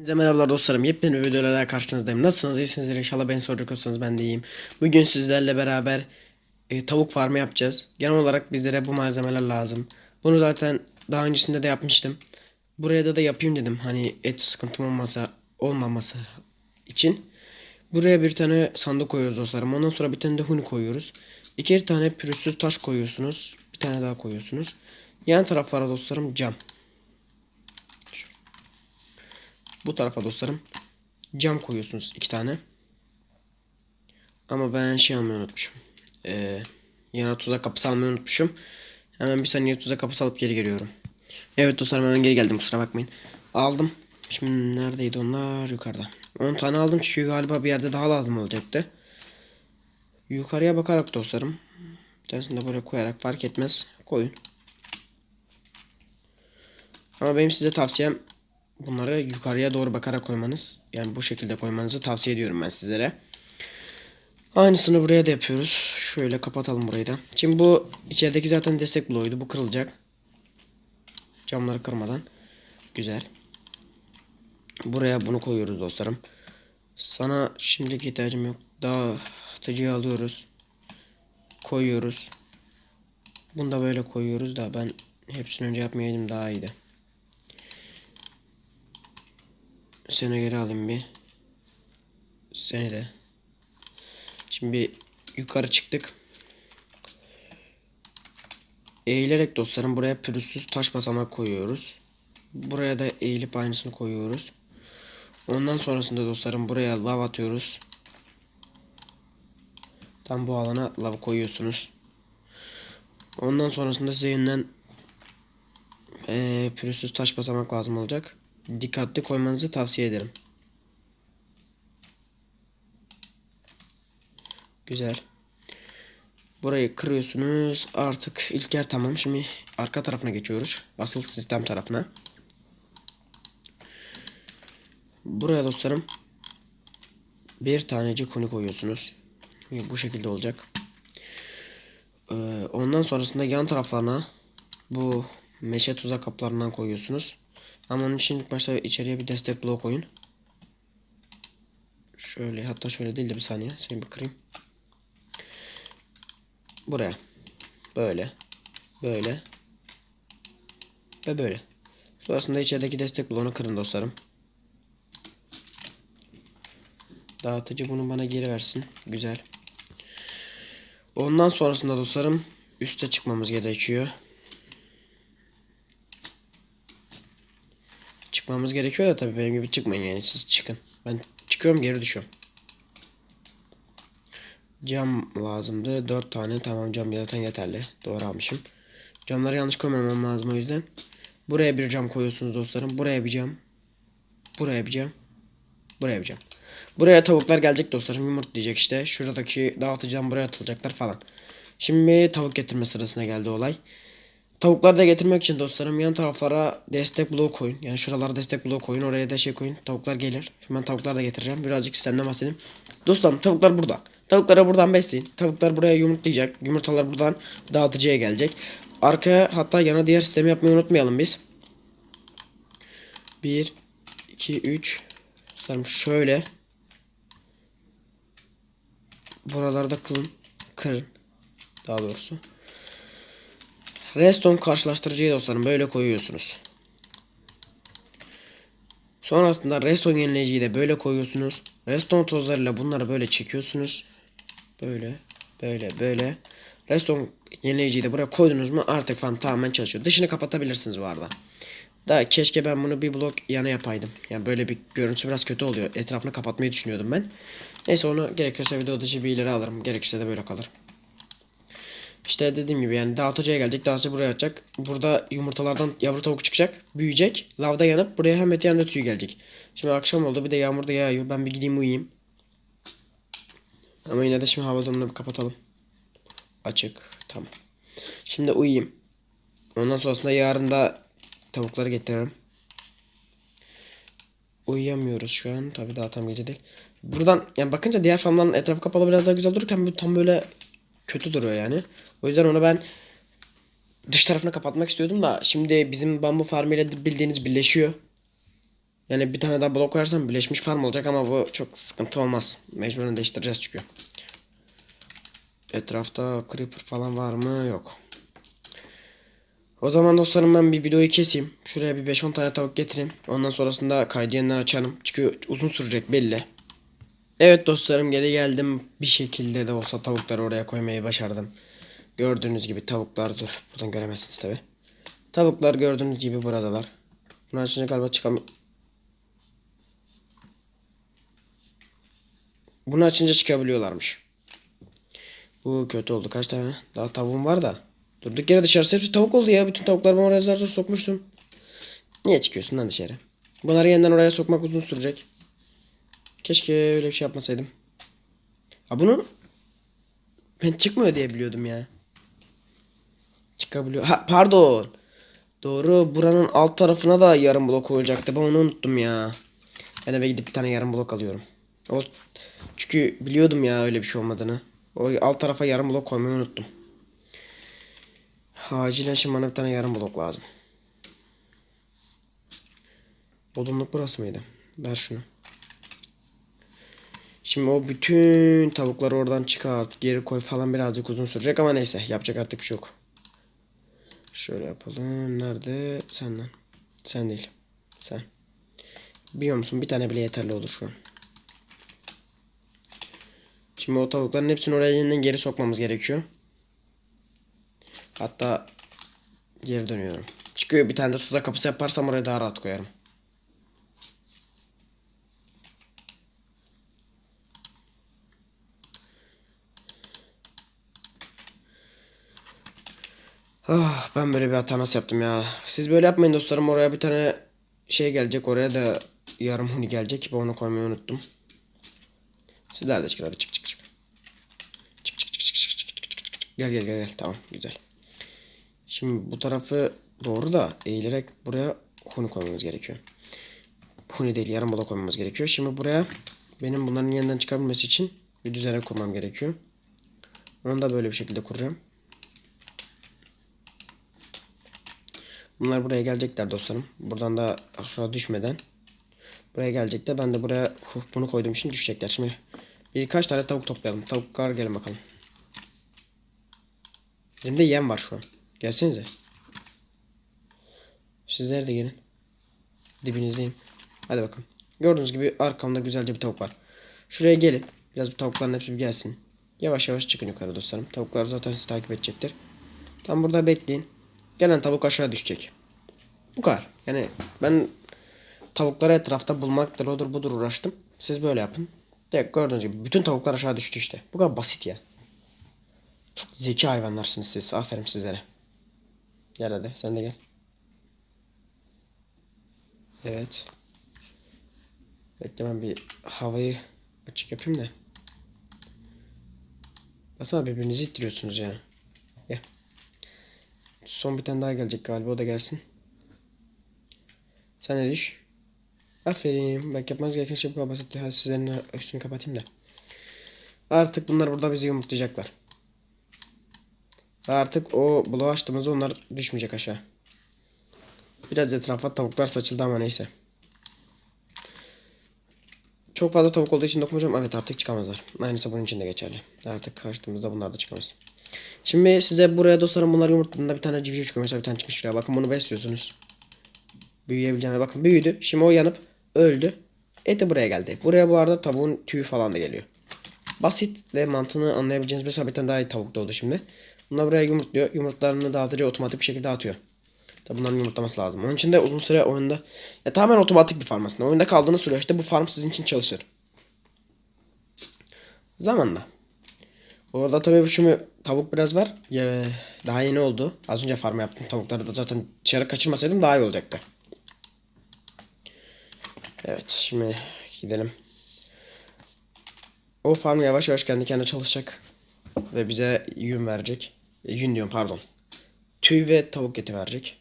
Size merhabalar dostlarım. Yepyeni bir videolarla karşınızdayım. Nasılsınız? İyisinizdir inşallah beni soracak olsanız ben de iyiyim. Bugün sizlerle beraber e, tavuk farmı yapacağız. Genel olarak bizlere bu malzemeler lazım. Bunu zaten daha öncesinde de yapmıştım. Buraya da da yapayım dedim. Hani et sıkıntım olmasa olmaması için. Buraya bir tane sandık koyuyoruz dostlarım. Ondan sonra bir tane de huni koyuyoruz. İki tane pürüzsüz taş koyuyorsunuz. Bir tane daha koyuyorsunuz. Yan taraflara dostlarım cam. Bu tarafa dostlarım cam koyuyorsunuz iki tane. Ama ben şey almayı unutmuşum. Ee, yana tuzak kapısı almayı unutmuşum. Hemen bir saniye tuzak kapısı alıp geri geliyorum. Evet dostlarım hemen geri geldim kusura bakmayın. Aldım. Şimdi neredeydi onlar? Yukarıda. 10 tane aldım çünkü galiba bir yerde daha lazım olacaktı. Yukarıya bakarak dostlarım. Bir tanesini de böyle koyarak fark etmez. Koyun. Ama benim size tavsiyem bunları yukarıya doğru bakarak koymanız. Yani bu şekilde koymanızı tavsiye ediyorum ben sizlere. Aynısını buraya da yapıyoruz. Şöyle kapatalım burayı da. Şimdi bu içerideki zaten destek bloğuydu. Bu kırılacak. Camları kırmadan. Güzel. Buraya bunu koyuyoruz dostlarım. Sana şimdilik ihtiyacım yok. Dağıtıcıyı alıyoruz. Koyuyoruz. Bunu da böyle koyuyoruz da ben hepsini önce yapmayaydım daha iyiydi. Seni geri alayım bir. Seni de. Şimdi bir yukarı çıktık. Eğilerek dostlarım buraya pürüzsüz taş basamak koyuyoruz. Buraya da eğilip aynısını koyuyoruz. Ondan sonrasında dostlarım buraya lav atıyoruz. Tam bu alana lav koyuyorsunuz. Ondan sonrasında size yeniden eee pürüzsüz taş basamak lazım olacak dikkatli koymanızı tavsiye ederim. Güzel. Burayı kırıyorsunuz. Artık ilk yer tamam. Şimdi arka tarafına geçiyoruz. Asıl sistem tarafına. Buraya dostlarım bir tanecik konu koyuyorsunuz. Bu şekilde olacak. Ee, ondan sonrasında yan taraflarına bu meşe tuzak kaplarından koyuyorsunuz. Ama onun için ilk başta içeriye bir destek bloğu koyun. Şöyle hatta şöyle değil de bir saniye. Seni bir kırayım. Buraya. Böyle. Böyle. Ve böyle. Sonrasında içerideki destek bloğunu kırın dostlarım. Dağıtıcı bunu bana geri versin. Güzel. Ondan sonrasında dostlarım üste çıkmamız gerekiyor. Çıkmamız gerekiyor da tabii benim gibi çıkmayın yani siz çıkın. Ben çıkıyorum geri düşüyorum. Cam lazımdı. 4 tane tamam cam zaten yeterli. Doğru almışım. Camları yanlış koymamam lazım o yüzden. Buraya bir cam koyuyorsunuz dostlarım. Buraya bir cam. Buraya bir cam. Buraya bir cam. Buraya tavuklar gelecek dostlarım. Yumurtlayacak işte. Şuradaki dağıtacağım buraya atılacaklar falan. Şimdi tavuk getirme sırasına geldi olay. Tavukları da getirmek için dostlarım yan taraflara destek bloğu koyun. Yani şuralara destek bloğu koyun. Oraya da şey koyun. Tavuklar gelir. Şimdi ben tavukları da getireceğim. Birazcık sistemden bahsedeyim. Dostlarım tavuklar burada. Tavukları buradan besleyin. Tavuklar buraya yumurtlayacak. Yumurtalar buradan dağıtıcıya gelecek. Arkaya hatta yana diğer sistemi yapmayı unutmayalım biz. 1 2 3 Dostlarım şöyle Buralarda kılın. Kırın. Daha doğrusu. Redstone karşılaştırıcıyı dostlarım böyle koyuyorsunuz. Sonrasında redstone yenileyiciyi de böyle koyuyorsunuz. Redstone tozlarıyla bunları böyle çekiyorsunuz. Böyle, böyle, böyle. Redstone yenileyiciyi de buraya koydunuz mu artık falan tamamen çalışıyor. Dışını kapatabilirsiniz bu arada. Da keşke ben bunu bir blok yana yapaydım. Yani böyle bir görüntü biraz kötü oluyor. Etrafını kapatmayı düşünüyordum ben. Neyse onu gerekirse video dışı bir ileri alırım. Gerekirse de böyle kalır. İşte dediğim gibi yani dağıtıcıya gelecek. Dağıtıcı buraya atacak. Burada yumurtalardan yavru tavuk çıkacak. Büyüyecek. Lavda yanıp buraya hem eti hem de tüy gelecek. Şimdi akşam oldu. Bir de yağmur da yağıyor. Ben bir gideyim uyuyayım. Ama yine de şimdi hava durumunu bir kapatalım. Açık. Tamam. Şimdi uyuyayım. Ondan sonrasında yarın da tavukları getiririm. Uyuyamıyoruz şu an. Tabi daha tam gece değil. Buradan yani bakınca diğer farmların etrafı kapalı biraz daha güzel dururken bu tam böyle kötü duruyor yani. O yüzden onu ben dış tarafını kapatmak istiyordum da şimdi bizim bambu farmıyla bildiğiniz birleşiyor. Yani bir tane daha blok koyarsam birleşmiş farm olacak ama bu çok sıkıntı olmaz. Mecburen değiştireceğiz çünkü. Etrafta creeper falan var mı? Yok. O zaman dostlarım ben bir videoyu keseyim. Şuraya bir 5-10 tane tavuk getireyim. Ondan sonrasında kaydı yeniden açarım. Çünkü uzun sürecek belli. Evet dostlarım geri geldim. Bir şekilde de olsa tavukları oraya koymayı başardım. Gördüğünüz gibi tavuklar dur. Buradan göremezsiniz tabi. Tavuklar gördüğünüz gibi buradalar. Bunlar içine galiba çıkam... Bunu açınca çıkabiliyorlarmış. Bu kötü oldu. Kaç tane? Daha tavuğum var da. Durduk yere dışarısı hepsi tavuk oldu ya. Bütün tavukları ben oraya zar zor sokmuştum. Niye çıkıyorsun lan dışarı? Bunları yeniden oraya sokmak uzun sürecek. Keşke öyle bir şey yapmasaydım. Ha bunu ben çıkmıyor diye biliyordum ya. Çıkabiliyor. Ha pardon. Doğru buranın alt tarafına da yarım blok olacaktı. Ben onu unuttum ya. Ben eve gidip bir tane yarım blok alıyorum. O çünkü biliyordum ya öyle bir şey olmadığını. O alt tarafa yarım blok koymayı unuttum. Acilen şimdi bana bir tane yarım blok lazım. Odunluk burası mıydı? Ver şunu. Şimdi o bütün tavukları oradan çıkart, geri koy falan birazcık uzun sürecek ama neyse yapacak artık bir şey yok. Şöyle yapalım. Nerede? Senden. Sen değil. Sen. Biliyor musun? Bir tane bile yeterli olur şu an. Şimdi o tavukların hepsini oraya yeniden geri sokmamız gerekiyor. Hatta geri dönüyorum. Çıkıyor bir tane de tuzak kapısı yaparsam oraya daha rahat koyarım. Ah ben böyle bir hata nasıl yaptım ya. Siz böyle yapmayın dostlarım. Oraya bir tane şey gelecek. Oraya da yarım huni gelecek. Ben onu koymayı unuttum. Sizler de çıkın hadi çık çık çık. Çık çık çık çık çık çık çık çık çık. Gel gel gel gel. Tamam güzel. Şimdi bu tarafı doğru da eğilerek buraya huni koymamız gerekiyor. Huni değil yarım blok koymamız gerekiyor. Şimdi buraya benim bunların yeniden çıkabilmesi için bir düzene kurmam gerekiyor. Onu da böyle bir şekilde kuracağım. Bunlar buraya gelecekler dostlarım. Buradan da aşağı düşmeden buraya gelecekler. Ben de buraya bunu koyduğum için düşecekler. Şimdi birkaç tane tavuk toplayalım. Tavuklar gelin bakalım. Elimde yem var şu an. Gelsenize. Sizler de gelin. Dibinizdeyim. Hadi bakalım. Gördüğünüz gibi arkamda güzelce bir tavuk var. Şuraya gelin. Biraz bu tavukların hepsi bir gelsin. Yavaş yavaş çıkın yukarı dostlarım. Tavuklar zaten sizi takip edecektir. Tam burada bekleyin. Gelen tavuk aşağı düşecek. Bu kadar. Yani ben tavukları etrafta bulmaktır odur budur uğraştım. Siz böyle yapın. Direkt gördüğünüz gibi bütün tavuklar aşağı düştü işte. Bu kadar basit ya. Çok zeki hayvanlarsınız siz. Aferin sizlere. Gel hadi sen de gel. Evet. Bekle ben bir havayı açık yapayım da. Baksana birbirinizi ittiriyorsunuz ya. Son bir tane daha gelecek galiba o da gelsin. Sen de düş. Aferin. Bak yapmanız gereken şey bu kadar. Hadi sizlerin üstünü kapatayım da. Artık bunlar burada bizi yumurtlayacaklar. Artık o bloğu açtığımızda onlar düşmeyecek aşağı. Biraz etrafa tavuklar saçıldı ama neyse. Çok fazla tavuk olduğu için dokunmayacağım. Evet artık çıkamazlar. Aynısı bunun için de geçerli. Artık kaçtığımızda bunlar da çıkamaz. Şimdi size buraya dostlarım bunlar yumurtladığında bir tane civciv çıkıyor. Mesela bir tane çıkmış şuraya. Bakın bunu besliyorsunuz. Büyüyebileceğine bakın büyüdü. Şimdi o yanıp öldü. Eti buraya geldi. Buraya bu arada tavuğun tüyü falan da geliyor. Basit ve mantığını anlayabileceğiniz mesela bir tane daha iyi tavuk doğdu şimdi. Bunlar buraya yumurtluyor. Yumurtlarını dağıtıcı otomatik bir şekilde dağıtıyor. Tabi bunların yumurtlaması lazım. Onun için de uzun süre oyunda ya tamamen otomatik bir farm aslında. Oyunda kaldığınız süreçte bu farm sizin için çalışır. Zamanla. Orada tabii şimdi tavuk biraz var. Daha yeni oldu. Az önce farm yaptım. Tavukları da zaten dışarı kaçırmasaydım daha iyi olacaktı. Evet şimdi gidelim. O farm yavaş yavaş kendi kendine çalışacak. Ve bize yün verecek. E, Yün diyorum pardon. Tüy ve tavuk eti verecek.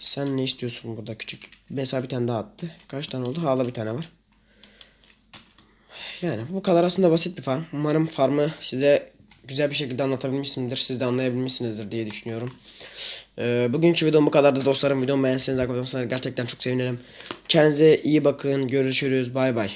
Sen ne istiyorsun burada küçük? Mesela bir tane daha attı. Kaç tane oldu? Hala bir tane var. Yani bu kadar aslında basit bir farm. Umarım farmı size güzel bir şekilde anlatabilmişsinizdir. Siz de anlayabilmişsinizdir diye düşünüyorum. Ee, bugünkü videom bu kadardı dostlarım. Videomu beğenseniz arkadaşlar gerçekten çok sevinirim. Kendinize iyi bakın. Görüşürüz. Bay bay.